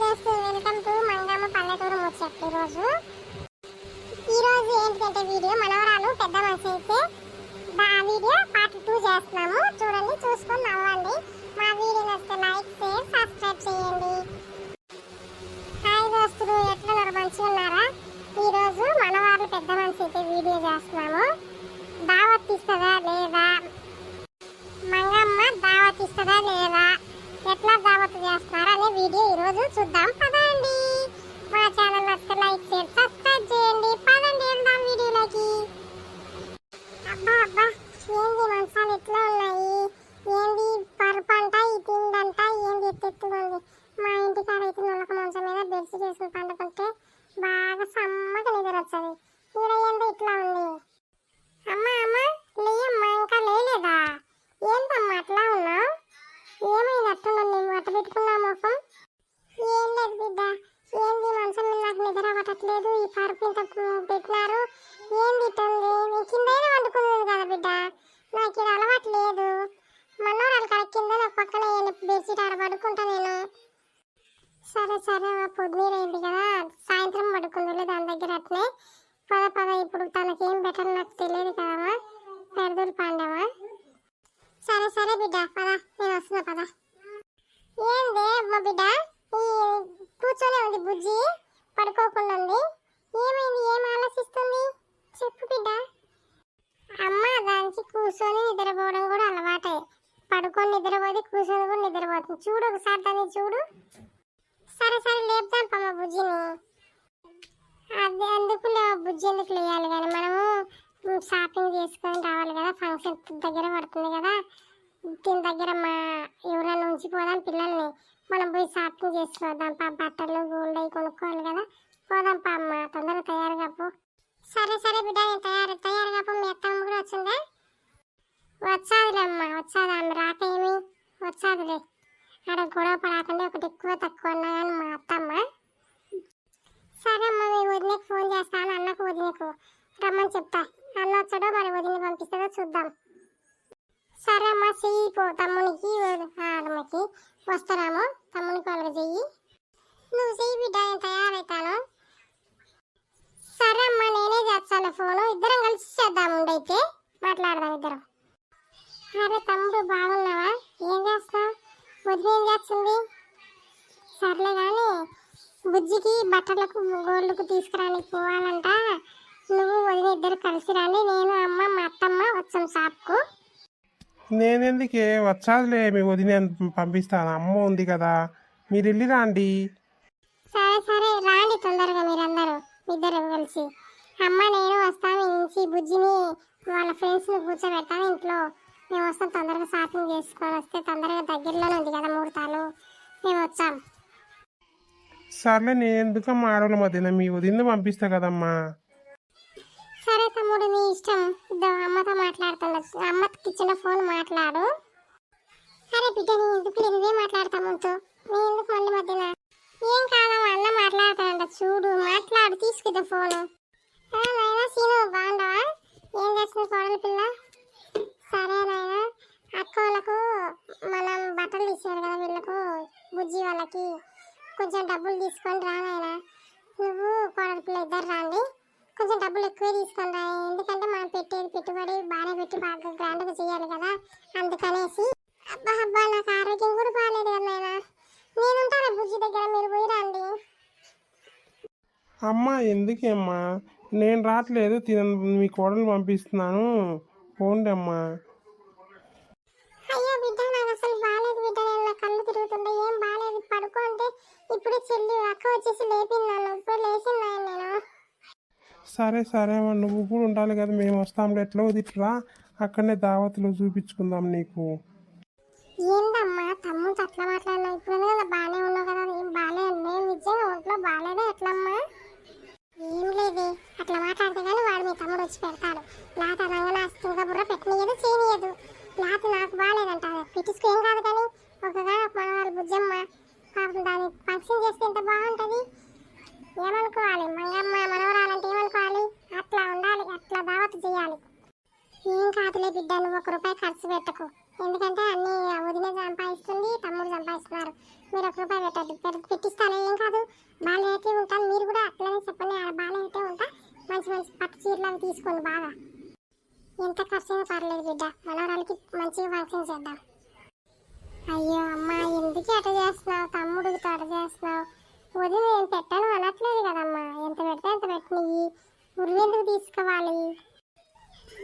Guys welcome to Mangamma పల్లెటూరు ముచ్చట్ ఈరోజు. ఈరోజు ఏంటంటే వీడియో? మనవరాలు పెద్ద మనిషి అయితే ఆ వీడియో పార్ట్ టూ చేస్తున్నాము. చూడండి చూసుకొని నవ్వండి. మా వీడియో నచ్చితే లైక్ షేర్ సబ్స్క్రైబ్ చేయండి. హాయ్ దోస్తులు ఎట్లున్నారు మంచిగా ఉన్నారా? ఈరోజు మనవారు పెద్ద మనిషి అయితే వీడియో చేస్తున్నాము. దావత్ ఇస్తుందా లేదా? మంగమ్మ దావత్ ఇస్తుందా లేదా? ఎట్లా దావత్ చేస్తున్నారు అనే వీడియో ఈరోజు చూద్దాం. పదండి. మా ఛానల్ నచ్చితే లైక్ షేర్ సబ్స్క్రైబ్ చేయండి. పదండి వెళ్దాం వీడియోలోకి. అబ్బా అబ్బా ఏంది మంచాలు ఎట్లా ఉన్నాయి? ఏంది పరుపు అంట ఈ తిండంట ఏంది ఎత్తెత్తుకుంది మా ఇంటికాడ అయితే నొలక మంచం మీద బెడ్షీట్ వేసుకుని పండుకుంటే బాగా సమ్మగా నిద్ర వచ్చేది ఈడ ఏందో ఇట్లా ఉంది అమ్మా అమ్మా లేయమ్మా ఇంకా లేలేదా ఏంటమ్మా అట్లా ఉన్నావు ఏమైంది అట్టున్నాను నేను అట్ట పెట్టుకున్నా ముఖం ఏం లేదు బిడ్డ ఏంది మంచం మీద నాకు నిద్ర ఈ పరుపు ఇంత పెట్టినారు. ఏంది ఇట్టుంది నేను కిందైనా వండుకున్నాను కదా బిడ్డ? నాకు ఇది అలవాటు లేదు. మనోరాలు కాడ కింద నాకు పక్కన బెడ్షీట్ ఆడ పడుకుంటా నేను. సరే సరే ఆ పొద్దునీరు అయింది కదా. సాయంత్రం పడుకుంది దాని దగ్గర అట్లే పద పద ఇప్పుడు తనకేం బెటర్ నాకు తెలియదు కదమ్మా. పెడదూరు పాండవా సరే సరే బిడ్డ పద నేను వస్తున్నా పద ఏంది మా బిడ్డ ఈ కూర్చొనే ఉంది బుజ్జి పడుకోకుండా ఉంది ఏమైంది ఏం ఆలోచిస్తుంది చెప్పు బిడ్డ అమ్మ దానికి కూర్చొని నిద్రపోవడం కూడా అలవాటే పడుకొని నిద్రపోతే కూర్చొని కూడా నిద్రపోతుంది చూడు ఒకసారి చూడు. సరే సరే లేపుతాం పమ్మ బుజ్జిని. అది అందుకు బుజ్జి ఎందుకు లేయాలి కానీ మనము షాపింగ్ చేసుకొని రావాలి కదా ఫంక్షన్ దగ్గర పడుతుంది కదా. దీని దగ్గర మా ఎవరైనా ఉంచిపోదాం పిల్లల్ని. మనం పోయి షాపింగ్ చేసుకోదాం పా బట్టలు గోల్డ్ అవి కొనుక్కోవాలి కదా. పోదాం పా అమ్మ తొందరగా తయారుగా పో. సరే సరే బిడ్డ నేను తయారు తయారుగా పో మీ అత్తమ్మ కూడా వచ్చిందా వచ్చాదులే అమ్మ వచ్చాది ఆమె రాక ఏమి వచ్చాదులే ఆడ గొడవ పడకుండా ఒకటి ఎక్కువ తక్కువ అన్నా కానీ మా అత్తమ్మ సరే అమ్మ మీ వదినకు ఫోన్ చేస్తాను అన్నకు వదినకు రమ్మని చెప్తా అన్న వచ్చాడో మరి వదిన పంపిస్తుందో చూద్దాం సరే అమ్మ చెయ్యి పో తమ్మునికి అమ్మకి వస్తారాము తమ్మునికి వాళ్ళకి చెయ్యి నువ్వు చెయ్యి బిడ్డ నేను తయారవుతాను సరే అమ్మ నేనే చేస్తాను ఫోను ఇద్దరం కలిసి చేద్దాం ఉండైతే మాట్లాడదాం ఇద్దరం అరే తమ్ముడు బాగున్నావా ఏం చేస్తావు వదిన ఏం చేస్తుంది సర్లే కానీ బుజ్జికి బట్టలకు గోల్డ్కు తీసుకురానికి పోవాలంట. నువ్వు వదిన ఇద్దరు కలిసి రండి. నేను అమ్మ మా అత్తమ్మ వచ్చాం షాప్కు. నేనెందుకే? వచ్చాదులే. మీ వదిన పంపిస్తాను. అమ్మ ఉంది కదా. మీరు వెళ్ళి రండి. సరే సరే. రాండి తొందరగా మీరందరూ. ఇద్దరు కలిసి. అమ్మ నేను వస్తాను. ఇంచి బుజ్జిని వాళ్ళ ఫ్రెండ్స్ని కూర్చోబెడతాను ఇంట్లో. మేము వస్తాం. తొందరగా షాపింగ్ చేసుకొని వస్తే తొందరగా దగ్గరలోనే ఉంది కదా ముహూర్తాలు. మేము వచ్చాం. సర్లే నేను ఎందుకమ్మా ఆడవాళ్ళ మధ్యన మీ వదిన పంపిస్తా కదమ్మా. సరే తమ్ముడు నీ ఇష్టం. ఇద్దో అమ్మతో మాట్లాడుతుండొచ్చు అమ్మకి ఇచ్చిన ఫోన్ మాట్లాడు. సరే బిడ్డ నీ ఎందుకు నువ్వే మాట్లాడతా ముందు. నీ ఎందుకు మళ్ళీ మధ్యన? ఏం కాదమ్మా అన్న మాట్లాడతానంట చూడు మాట్లాడు తీసుకుందా ఫోను. ఆ, నాయనా సీను బాగుండవా? ఏం చేస్తుంది కోడలి పిల్ల? సరే నాయనా. అక్క వాళ్ళకు మనం బట్టలు ఇచ్చారు కదా వీళ్ళకు బుజ్జి వాళ్ళకి. కొంచెం డబ్బులు తీసుకొని రానాయనా నువ్వు కోడలి ఇద్దరు రాండి. కొంచెం డబ్బులు ఎక్కువ తీసుకొని రా. ఎందుకంటే మనం పెట్టేది పెట్టుబడి బాగానే పెట్టి బాగా గ్రాండ్గా చేయాలి కదా. అందుకనేసి అబ్బా అబ్బా నాకు ఆరోగ్యం కూడా బాగాలేదు కదా నాయనా. నేను ఉంటాను బుజ్జి దగ్గర మీరు పోయి రండి. అమ్మ ఎందుకేమ్మా? నేను రావట్లేదు తిన మీ కోడలు పంపిస్తున్నాను. పోండి అమ్మా వచ్చేసి లేపింది నన్ను ఇప్పుడు లేచింది నేను. సరే సరే అమ్మా నువ్వు కూడా ఉండాలి కదా మేము వస్తాంలే ఎట్లా వదిట్రా అక్కడనే దావత్లో చూపించుకుందాం నీకు. ఏందమ్మా తమ్ముడు అట్లా మాట్లాడినా? ఇప్పుడు కదా బాగానే ఉన్నావు కదా? బాగాలేదు నేను నిజంగా ఒంట్లో బాగాలేదా ఎట్లమ్మా ఏం లేదే అట్లా మాట్లాడితే కానీ వాడు మీ తమ్ముడు వచ్చి పెడతాడు లేకపోతే అనంగా నా తుంగ బుర్ర పెట్టనీయదు చేయనీయదు లేకపోతే నాకు బాగాలేదంట పిటిస్కు ఏం కాదు కానీ ఒకగా మనవాళ్ళు బుజ్జమ్మ పాపం దాన్ని ఫంక్షన్ చేస్తే ఎంత బాగుంటుంది ఏమనుకోవాలి మంగమ్మ మనవరాలంటే ఏమనుకోవాలి ఖర్చు చేయాలి. ఏం కాదులే బిడ్డ నువ్వు ఒక రూపాయి ఖర్చు పెట్టకు. ఎందుకంటే అన్ని వదిన సంపాదిస్తుంది తమ్ముడు సంపాదిస్తున్నారు. మీరు ఒక రూపాయి పెట్టద్దు. పెట్టిస్తాను ఏం కాదు. బాగా అయితే ఉంటాను మీరు కూడా అట్లనే చెప్పండి. ఆడ బాగా అయితే ఉంటా. మంచి మంచి పట్టు చీరలు అవి తీసుకోండి బాగా. ఎంత ఖర్చు అయినా పర్లేదు బిడ్డ. మనవరాలకి మంచిగా ఫంక్షన్ చేద్దాం అయ్యో అమ్మ ఎందుకు అట చేస్తున్నావు తమ్ముడికి అట చేస్తున్నావు వదిన నేను పెట్టాను అనట్లేదు కదమ్మా ఎంత పెడితే అంత పెట్టినవి ఉరువెందుకు తీసుకోవాలి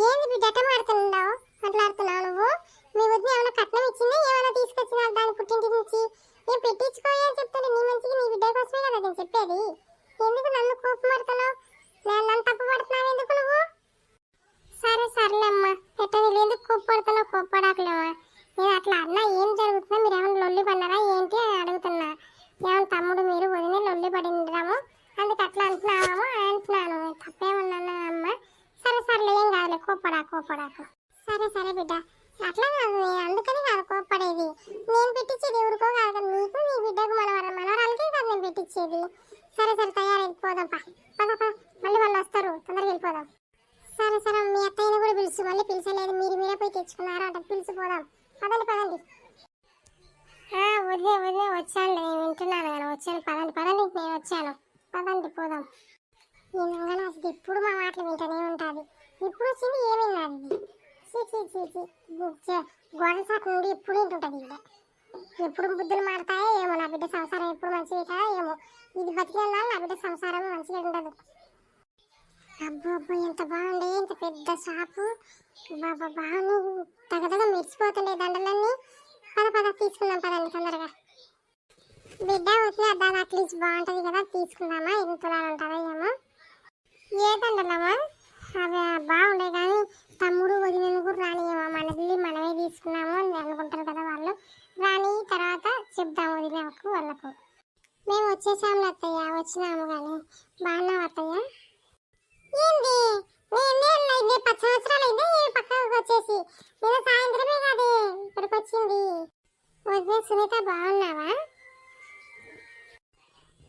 ఏంది బిడ్డ అట్ట మాడుతున్నావు మాట్లాడుతున్నావు నువ్వు మీ వదిన ఏమైనా కట్నం ఇచ్చిందా ఏమైనా తీసుకొచ్చినా దాని పుట్టింటి నుంచి నేను పెట్టించుకోయా అని చెప్తాను నీ మంచిగా నీ బిడ్డ కోసమే కదా నేను చెప్పేది ఎందుకు నన్ను కోపం పడుతున్నావు నేను నన్ను తప్పు పడుతున్నావు ఎందుకు నువ్వు సరే సర్లేమ్మా పెట్టని ఎందుకు కోప్పడుతున్నావు కోప్పడాకులేమ్మా నేను అట్లా అన్నా ఏం జరుగుతుందో మీరు ఏమైనా లొల్లి పడినారా ఏంటి అని అడుగుతున్నా ఏమైనా తమ్ముడు మీరు వదిన లొల్లి పడిందిరాము అందుకు అట్లా అంటున్నామో అంటున్నాను తప్పేమన్నాను అమ్మా సరే సర్లే ఏం కాదులే కోప్పడా కోప్పడాకు సరే సరే బిడ్డ. అట్లా కాదు అందుకనే అందుకని కాదు కోప్పడేది. నేను పెట్టించేది ఎవరికో కాదు నీకు నీ బిడ్డకు మనవర మనవరాలకే కాదు నేను పెట్టించేది సరే సరే తయారైపోదాం పా. పద మళ్ళీ వాళ్ళు వస్తారు. తొందరగా వెళ్ళిపోదాం. సరే సరే మీ అత్తయ్యను కూడా పిలుచు. మళ్ళీ పిలిచలేదు. మీరు మీరే పోయి తెచ్చుకున్నారా అంటే. పిలిచిపోదాం పదండి పదండి. వదిలే వదిలే. వచ్చాను నేను వింటున్నాను కానీ వచ్చాను. పదండి పదండి. నేను వచ్చాను. పదండి పోదాం. ఈ నంగన అసలు ఎప్పుడు మా మాటలు వింటూనే ఉంటుంది. ఇప్పుడు వచ్చింది ఏమైంది అది చీ చీ చీ చీ గోడ సాకు నుండి ఎప్పుడు ఏంటుంటుంది ఇది ఎప్పుడు బుద్ధులు మారుతాయో ఏమో నా బిడ్డ సంసారం ఎప్పుడు మంచిగా అవుతుందో ఏమో. ఇది బతికే నా బిడ్డ సంసారం మంచిగా ఉండదు. అబ్బో అబ్బో ఎంత బాగుండే ఇంత పెద్ద షాపు. బాబా బాగుంది తగదగ మెరిసిపోతుండే దండలన్నీ. పద పద తీసుకుందాం పదండి తొందరగా. బిడ్డ వచ్చిన అద్దాలు అట్లీస్ట్ బాగుంటుంది కదా తీసుకుందామా? ఎంత తులాలు ఉంటుందో ఏమో. ఏ దండలమ్మా? అవి బాగుండే కానీ తమ్ముడు వదిలిన కూడా రానియమా మనది మనమే తీసుకున్నాము అని అనుకుంటారు కదా వాళ్ళు. రాని తర్వాత చెప్దాం వదినకు వాళ్ళకు. మేము వచ్చేసాము అత్తయ్య వచ్చినాము కానీ బాగున్నావు అత్తయ్య? ఏంది? నేనే ఇదే పది సంవత్సరాలు అయితే పక్కకు వచ్చేసి. నేను సాయంత్రమే కాదు ఇక్కడికి వచ్చింది. వదిన సునీత బాగున్నావా?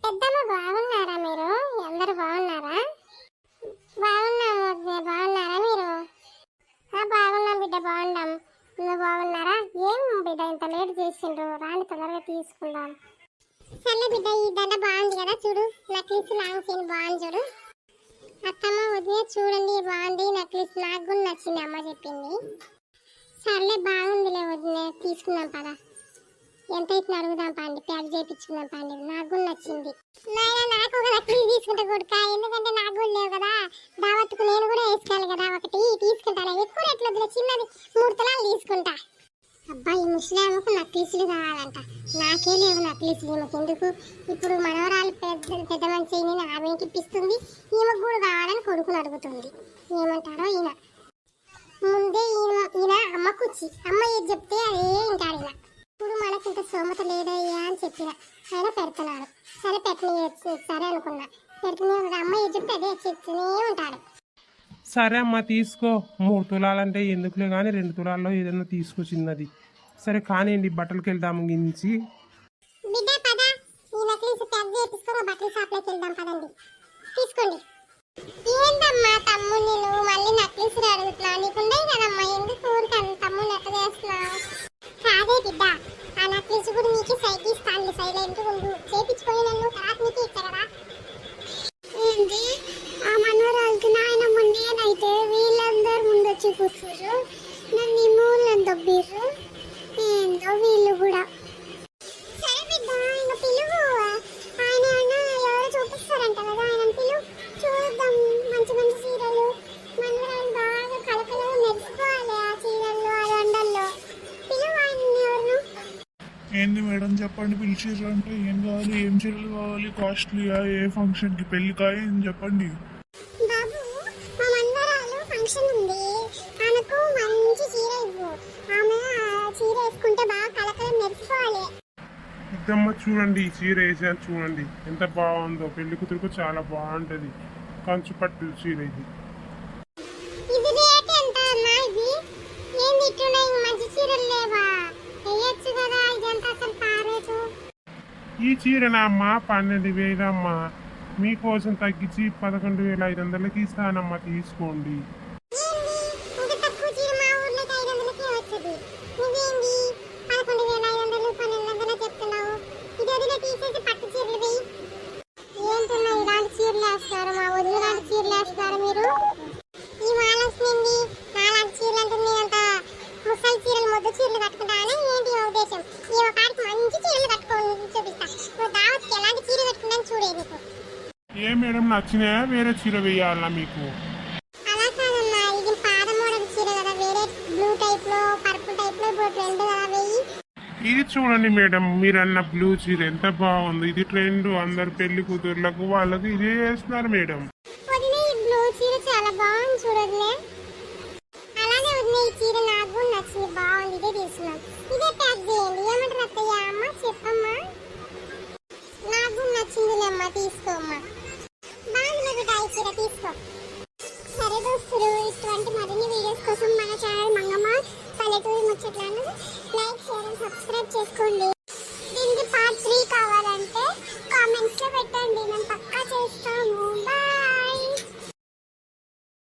పెద్దమ్మ బాగున్నారా మీరు అందరు బాగున్నారా బాగున్నాము వదిలే బాగున్నారా మీరు ఆ, బాగున్నాం బిడ్డ బాగున్నాం నువ్వు బాగున్నారా ఏం బిడ్డ ఇంత లేట్ చేసిండ్రు రాని తొందరగా తీసుకుందాం సర్లే బిడ్డ ఈ దండ బాగుంది కదా చూడు నెక్లెస్ లాంగ్ చైన్ బాగుంది చూడు. అత్తమ్మ వదిలే చూడండి బాగుంది. నెక్లెస్ నాకు కూడా నచ్చింది అమ్మ చెప్పింది. సర్లే బాగుందిలే వదిలే తీసుకుందాం పద. ఎంత అయితే అడుగుదాం పండి ప్యాక్ చేయించుకుందాం పండి. నాకు కూడా నచ్చింది. నాయన నాకు ఒక నెక్లెస్ తీసుకుంటా కొడుక ఎందుకంటే నాకు కూడా లేవు కదా. దావత్తుకు నేను కూడా వేసుకోవాలి కదా ఒకటి తీసుకుంటాను. ఎక్కువ రేట్లు వద్దులే చిన్నది మూడు తులాలు తీసుకుంటా. అబ్బా ఈ ముస్లింకు నక్లీసులు కావాలంట. నాకే లేవు నక్లీసులు ఈమెకి ఎందుకు ఇప్పుడు మనవరాలు పెద్ద పెద్ద మనిషి నేను ఆమెకి ఇప్పిస్తుంది ఈమెకు కూడా కావాలని కొడుకుని అడుగుతుంది. ఏమంటారో ఈయన? ముందే ఈయన ఈయన అమ్మకు వచ్చి అమ్మ ఏది చెప్తే అదే వింటాడు ఈయన. ఇప్పుడు మనకి ఇంత సోమత లేదయ్యా అని చెప్పిన. ఆయన పెడుతున్నాడు. సరే పెట్టని సరే అనుకున్నా. పెట్టిన అమ్మ ఏది చెప్తే అదే చెప్తూనే ఉంటాడు. సరే అమ్మా తీసుకో. మూడు తులాలంటే ఎందుకులే కానీ రెండు తులాల్లో ఏదైనా తీసుకో చిన్నది. సరే కానివ్వండి బట్టలకి వెళ్దాము గించి చేయించుకొని బట్టల షాప్లోకి వెళ్దాం పదండి. ఏందమ్మా తమ్ముని నువ్వు మళ్ళీ నెక్లెస్ అడుగుతున్నావు? నీకుండే కదమ్మా? ఎందుకు ఊరికన్నా తమ్ముని ఎట్ట చేస్తున్నావు? కాదే బిడ్డ. ఆ నెక్లెస్ కూడా నీకు సైట్ ఇస్తాను ఉండు. చేపించుకొని నన్ను తర్వాత నీకు ఇచ్చా కూర్చోరు నన్ను ఈ మూలను దొబ్బిర్రు ఏందో వీళ్ళు కూడా. సరే బిడ్డ ఆయన పిలువు. ఆయన ఎవరో చూపిస్తారంట కదా ఆయన పిలువు. చూద్దాం. మంచి మంచి చీరలు. మనవరాలు బాగా కలకల మెరుసుకోవాలి ఆ చీరల్లో ఆ దండల్లో. పిలువు ఆయన ఎవరు ఏంది మేడం చెప్పండి పిలిచిర్రు అంటే ఏం కావాలి? ఏం చీరలు కావాలి? కాస్ట్లీయా? ఏ ఫంక్షన్కి? పెళ్ళికాయ ఏం చెప్పండి బాబు మా మందరాలు ఫంక్షన్ ఉంది ఆమెకు మంచి చీర ఇవ్వు ఆమె ఆ చీర వేసుకుంటే బాగా కలకల మెరుసుకోవాలి ఇద్దమ్మ చూడండి ఈ చీర వేసాను చూడండి. ఎంత బాగుందో. పెళ్ళి కూతురుకు చాలా బాగుంటుంది. కంచు పట్టు చీర ఇది. ఈ చీర నా అమ్మ పన్నెండు వేలమ్మా మీకోసం తగ్గించి పదకొండు వేల ఐదు వందలకి ఇస్తానమ్మా తీసుకోండి ఏంది ఇంత తక్కువ చీర మా ఊర్లోకి ఐదు వందలకే వచ్చేది నీకు ఏ మేడం నచ్చినాయా వేరే చీర వేయాలా మీకు? అలా ఇది పాత మోడల్ చీర కదా. వేరే బ్లూ టైప్లో పర్పుల్ టైప్లో ఇప్పుడు ట్రెండ్ కదా వెయ్యి ఇది చూడండి మేడం మీరన్న బ్లూ చీర ఎంత బాగుంది. ఇది ట్రెండ్ అందరు పెళ్ళి కూతుర్లకు వాళ్ళకి ఇదే వేస్తున్నారు మేడం. ఈ బ్లూ చీర చాలా బాగుంది చూడదులే అలానే వదిన ఈ చీర నాకు కూడా నచ్చింది. బాగుంది. ఇదే తీసుకున్నాం. ఇదే ప్యాక్ చేయండి. ఏమంటారు అత్తయ్య? అమ్మ చెప్పమ్మా. నాకు కూడా నచ్చిందిలే అమ్మ తీసుకోమ్మా. చీర తీసుకో. సరే దోస్తులు ఇటువంటి మరిన్ని వీడియోస్ కోసం మన ఛానల్ మంగమ్మ పల్లెటూరి ముచ్చట్లను లైక్ షేర్ అండ్ సబ్స్క్రైబ్ చేసుకోండి.